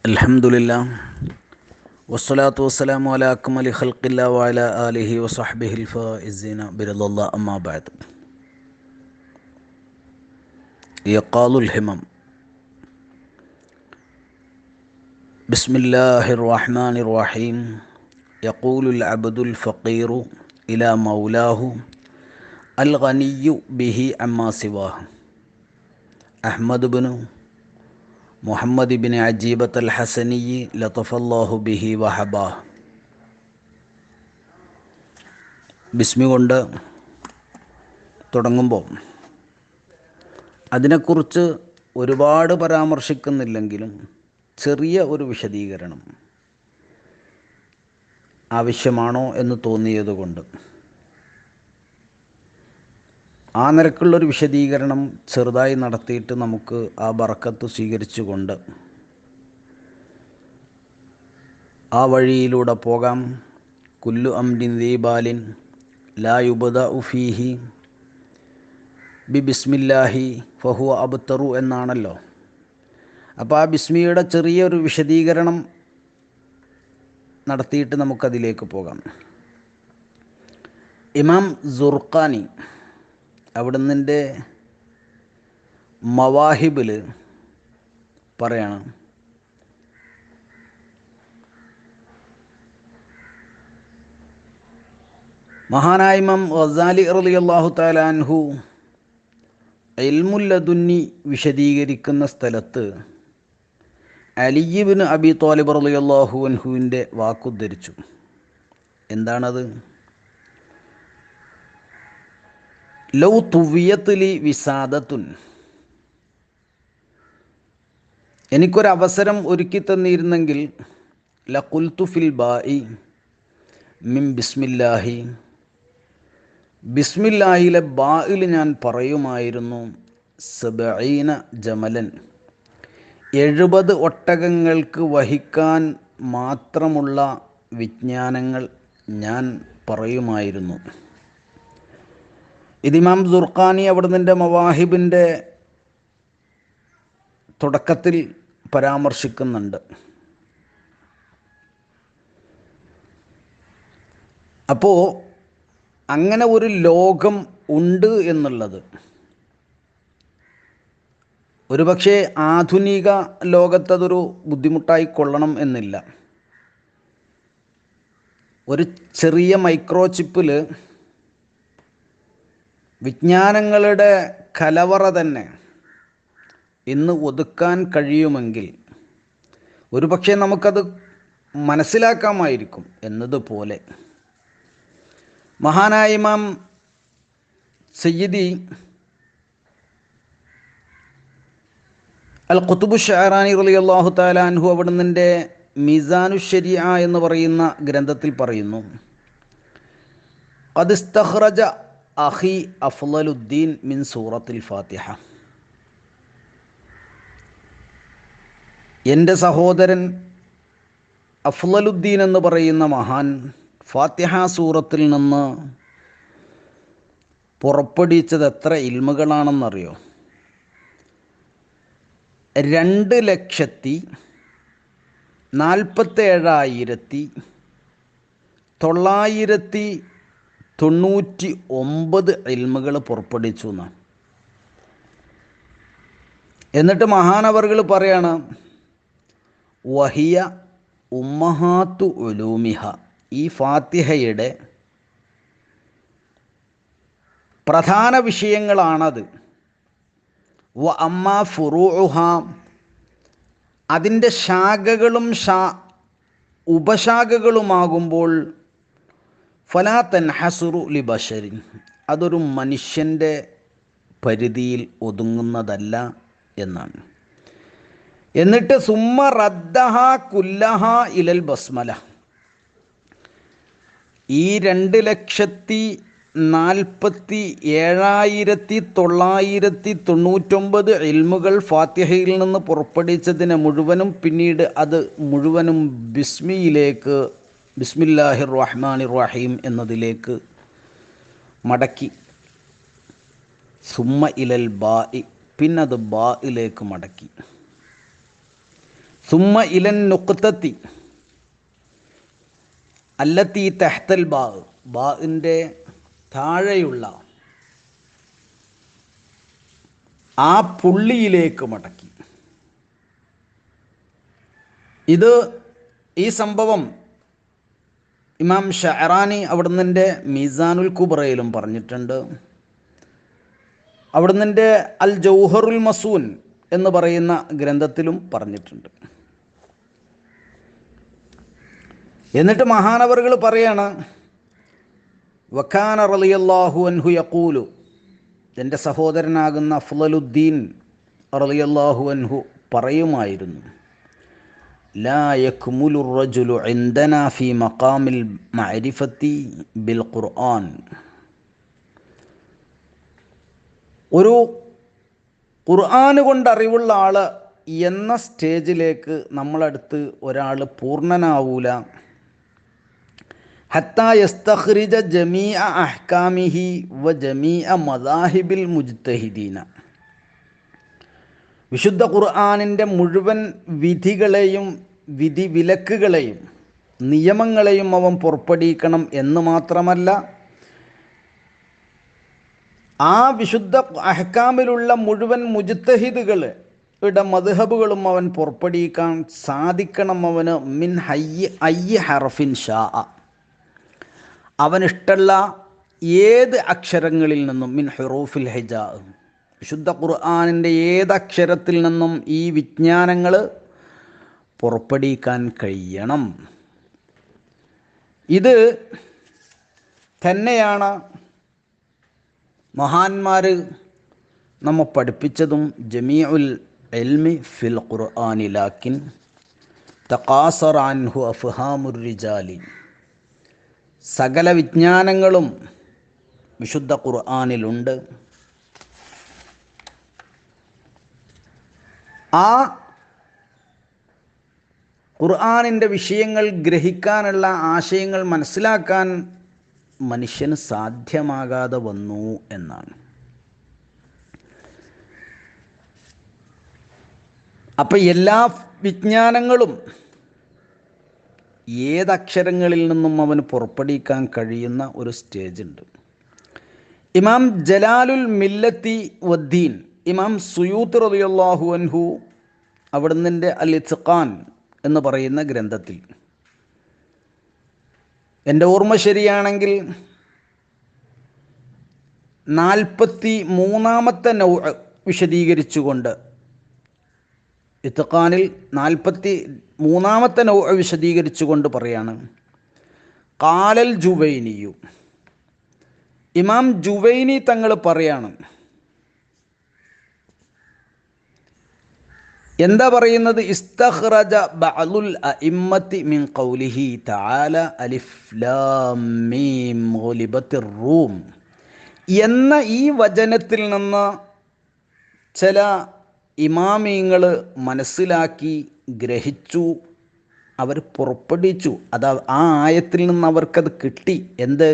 الحمد لله والصلاة والسلام على أكمل خلق الله وعلى آله وصحبه الفائزين برضا الله. أما بعد يقال الهمم بسم الله الرحمن الرحيم. يقول العبد الفقير إلى مولاه الغني به عما سواه. أحمد بن Muhammad bin അജീബത്ത് അൽ ഹസനി ലത്തഫല്ലാഹു ബിഹി വഹബ. ബിസ്മി കൊണ്ട് തുടങ്ങുമ്പോൾ അതിനെക്കുറിച്ച് ഒരുപാട് പരാമർശിക്കുന്നില്ലെങ്കിലും ചെറിയ ഒരു വിശദീകരണം ആവശ്യമാണോ എന്ന് തോന്നിയതുകൊണ്ട് ആ നിരക്കുള്ളൊരു വിശദീകരണം ചെറുതായി നടത്തിയിട്ട് നമുക്ക് ആ ബറക്കത്ത് സ്വീകരിച്ചുകൊണ്ട് ആ വഴിയിലൂടെ പോകാം. കുല്ലു അംഡിൻ ദീബാലിൻ ലാ യുബദ ഉഫീഹി ബി ബിസ്മില്ലാഹി ഫഹു അബ്തറു എന്നാണല്ലോ. അപ്പോൾ ആ ബിസ്മിയുടെ ചെറിയൊരു വിശദീകരണം നടത്തിയിട്ട് നമുക്കതിലേക്ക് പോകാം. ഇമാം സുർഖാനി അവിടുന്നിന്റെ മവാഹിബിൽ പറയണം. മഹാനായ ഇമാം ഗസാലി അറലി അള്ളാഹു താലാൻഹു എൽമുല്ലദുന്നി വിശദീകരിക്കുന്ന സ്ഥലത്ത് അലിയിബിന് അബി തോലിബ് അറലി അള്ളാഹു അൻഹുവിന്റെ വാക്കുദ്ധരിച്ചു. എന്താണത്? ലൗ തുവിയത്തുലി വിസാദത്തുൻ. എനിക്കൊരവസരം ഒരുക്കി തന്നിരുന്നെങ്കിൽ ലഖുൽത്തു ഫിൽ ബായി മിം ബിസ്മില്ലാഹി. ബിസ്മില്ലാഹിലെ ബായിൽ ഞാൻ പറയുമായിരുന്നു സബീന ജമലൻ. എഴുപത് ഒട്ടകങ്ങൾക്ക് വഹിക്കാൻ മാത്രമുള്ള വിജ്ഞാനങ്ങൾ ഞാൻ പറയുമായിരുന്നു. ഇതിമാം ദുർഖാനി അവിടുന്ന് മവാഹിബിന്റെ തുടക്കത്തിൽ പരാമർശിക്കുന്നുണ്ട്. അപ്പോൾ അങ്ങനെ ഒരു ലോകം ഉണ്ട് എന്നുള്ളത്. ഒരുപക്ഷെ ആധുനിക ലോകത്തതൊരു ബുദ്ധിമുട്ടായി കൊള്ളണം എന്നില്ല. ഒരു ചെറിയ മൈക്രോ ചിപ്പിൽ വിജ്ഞാനങ്ങളുടെ കലവറ തന്നെ ഇന്ന് ഒതുക്കാൻ കഴിയുമെങ്കിൽ ഒരുപക്ഷെ നമുക്കത് മനസ്സിലാക്കാമായിരിക്കും എന്നതുപോലെ. മഹാനായ ഇമാം സയ്യിദി അൽ ഖുത്തുബു ഷാറാനി റലി അള്ളാഹു താലാൻഹു അവിടുന്നിന്റെ മിസാനു ഷരിയ എന്ന് പറയുന്ന ഗ്രന്ഥത്തിൽ പറയുന്നു അതിസ്തഹ്റജ അഹി അഫ്ലലുദ്ദീൻ മിൻ സൂറത്തിൽ ഫാത്തിഹ. എന്റെ സഹോദരൻ അഫ്ലലുദ്ദീൻ എന്ന് പറയുന്ന മഹാൻ ഫാത്തിഹ സൂറത്തിൽ നിന്ന് പുറപ്പെടുവിച്ചത് എത്ര ഇൽമുകളാണെന്നറിയോ? രണ്ട് ലക്ഷത്തി നാൽപ്പത്തേഴായിരത്തി തൊള്ളായിരത്തി തൊണ്ണൂറ്റി ഒമ്പത് ഇൽമുകൾ പുറപ്പെടുവിച്ചു എന്നാണ്. എന്നിട്ട് മഹാനവറുകൾ പറയാണ് വഹിയ ഉമ്മഹാത്തു ഉലൂമിഹ. ഈ ഫാത്തിഹയുടെ പ്രധാന വിഷയങ്ങളാണത്. വ അമ്മ ഫുറൂഹ അതിന്റെ ശാഖകളും ഷാ ഉപശാഖകളുമാകുമ്പോൾ ഫലാത്തൻ ഹസുറു ലി ബഷരിൻ. അതൊരു മനുഷ്യന്റെ പരിധിയിൽ ഒതുങ്ങുന്നതല്ല എന്നാണ്. എന്നിട്ട് സുമ്മ റദ്ദഹ കുല്ലഹ ഇലൽ ബസ്മല. ഈ രണ്ട് ലക്ഷത്തി നാൽപ്പത്തി ഏഴായിരത്തി തൊള്ളായിരത്തി തൊണ്ണൂറ്റൊമ്പത് ഇൽമുകൾ ഫാത്തിഹയിൽ നിന്ന് പുറപ്പെടുവിച്ചതിനെ മുഴുവനും പിന്നീട് അത് മുഴുവനും ബിസ്മിയിലേക്ക് ബിസ്മില്ലാഹിർ റഹ്മാൻ റഹീം എന്നതിലേക്ക് മടക്കി. സുമ്മ ഇലൽ ബാ പിന്നത് ബായിലേക്ക് മടക്കി. സുമ്മ ഇലൻ നുക്തത്തി അല്ലത്തി തെഹ്തൽ ബാ ബാഇന്റെ താഴെയുള്ള ആ പുള്ളിയിലേക്ക് മടക്കി. ഇത് ഈ സംഭവം ഇമാം ഷഹറാനി അവിടുന്നിന്റെ മീസാനുൽ കുബറയിലും പറഞ്ഞിട്ടുണ്ട്. അവിടുന്നിന്റെ അൽ ജൗഹറുൽ മസൂൻ എന്ന് പറയുന്ന ഗ്രന്ഥത്തിലും പറഞ്ഞിട്ടുണ്ട്. എന്നിട്ട് മഹാനവറുകൾ പറയാണ് വഖാന റളിയല്ലാഹു അൻഹു യക്കൂലു എന്റെ സഹോദരനാകുന്ന അഫ്ലലുദ്ദീൻ റളിയല്ലാഹു അൻഹു പറയുമായിരുന്നു. ലാ يكمل الرجل عندنا في مقام المعرفة بالقرآن. ഒരു ഖുർആൻ കൊണ്ട് അറിവുള്ള ആൾ എന്ന സ്റ്റേജിലേക്ക് നമ്മളടുത്ത് ഒരാൾ പൂർണനാവൂല. ഹത്ത യസ്തഖ്രിജ ജമീഅ അഹ്കാമിഹി വ ജമീഅ മദാഹിബിൽ മുജ്തഹിദീന. വിശുദ്ധ ഖുർആാനിന്റെ മുഴുവൻ വിധികളെയും വിധി വിലക്കുകളെയും നിയമങ്ങളെയും അവൻ പുറപ്പെടുവിക്കണം എന്ന് മാത്രമല്ല ആ വിശുദ്ധ അഹ്കാമിലുള്ള മുഴുവൻ മുജിത്തഹിദുകൾ ഇവിടെ മധുഹബുകളും അവൻ പുറപ്പെടുവിക്കാൻ സാധിക്കണം അവന് മിൻ ഹയ്യ അയ്യ ഹറഫിൻ ഷാ അവനിഷ്ടമുള്ള ഏത് അക്ഷരങ്ങളിൽ നിന്നും? മിൻ ഹെറൂഫിൽ ഹിജാ വിശുദ്ധ ഖുർആാനിന്റെ ഏതക്ഷരത്തിൽ നിന്നും ഈ വിജ്ഞാനങ്ങൾ പുറപ്പെടുവിക്കാൻ കഴിയണം. ഇത് തന്നെയാണ് മഹാന്മാർ നമ്മെ പഠിപ്പിച്ചതും ജമീഉൽ എൽമി ഫിൽ ഖുർആാനി ലാക്കിൻ തക്കാസർ അൻഹു അഫ്ഹാമുർ റിജാലി. സകല വിജ്ഞാനങ്ങളും വിശുദ്ധ ഖുർആാനിലുണ്ട്. ആ ഖുർആാനിന്റെ വിഷയങ്ങൾ ഗ്രഹിക്കാനുള്ള ആശയങ്ങൾ മനസ്സിലാക്കാൻ മനുഷ്യന് സാധ്യമാകാതെ വന്നു എന്നാണ്. അപ്പം എല്ലാ വിജ്ഞാനങ്ങളും ഏതക്ഷരങ്ങളിൽ നിന്നും അവന് പുറപ്പെടുവിക്കാൻ കഴിയുന്ന ഒരു സ്റ്റേജ് ഉണ്ട്. ഇമാം ജലാലുൽ മില്ലത്തി വദ്ദീൻ ഇമാം സുയൂത്ത് റളിയല്ലാഹു അൻഹു അവിടുന്ന് അൽ ഇത്ഖാൻ എന്ന് പറയുന്ന ഗ്രന്ഥത്തിൽ. എന്റെ ഓർമ്മ ശരിയാണെങ്കിൽ നാൽപ്പത്തി മൂന്നാമത്തെ നൗ വിശദീകരിച്ചുകൊണ്ട് ഇത്തഖാനിൽ നാൽപ്പത്തി മൂന്നാമത്തെ നൗ വിശദീകരിച്ചുകൊണ്ട് പറയാണ്. കാലൽ ജുവൈനിയു. ഇമാം ജുവൈനി തങ്ങൾ പറയാണ് എന്താ പറയുന്നത്? ഇസ്തഖ്റജ ബഅലുൽ അഇമ്മത്തി മിൻ ഖൗലിഹി തആല അലിഫ് ലാം മീം ഗുലിബത്തിർ റൂം. എന്ന ഈ വചനത്തിൽ നിന്ന് ചില ഇമാമിങ്ങൾ മനസ്സിലാക്കി ഗ്രഹിച്ചു അവർ പുറപ്പെടുവിച്ചു. അത് ആ ആയത്തിൽ നിന്ന് അവർക്കത് കിട്ടി. എന്ത്?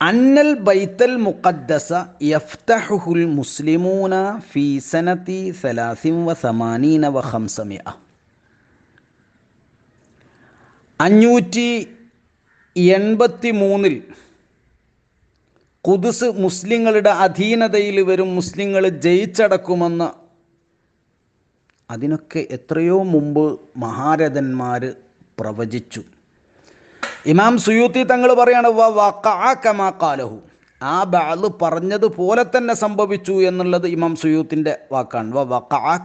അന്നൽ ബൈത്തൽ മുഖദ്ദസ യഫ്തഹുൽ മുസ്ലിമൂന ഫീസനത്തി സലാസിം വ സമാനീന വ ഹംസമിയ അഞ്ഞൂറ്റി എൺപത്തി മൂന്നിൽ കുതുസ് മുസ്ലിങ്ങളുടെ അധീനതയിൽ വരും മുസ്ലിങ്ങൾ ജയിച്ചടക്കുമെന്ന് അതിനൊക്കെ എത്രയോ മുമ്പ് മഹാരഥന്മാർ പ്രവചിച്ചു. ഇമാം സുയൂത്തി തങ്ങൾ പറയാണ് കാലഹു ആ ബാൽ പറഞ്ഞതുപോലെ തന്നെ സംഭവിച്ചു എന്നുള്ളത് ഇമാം സുയൂത്തിന്റെ വാക്കാണ്. വ വക്കാ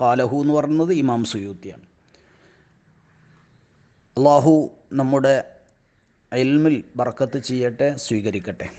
കാലഹു എന്ന് പറയുന്നത് ഇമാം സുയൂത്തിയാണ്. അള്ളാഹു നമ്മുടെ എൽമിൽ ബർക്കത്ത് ചെയ്യട്ടെ സ്വീകരിക്കട്ടെ.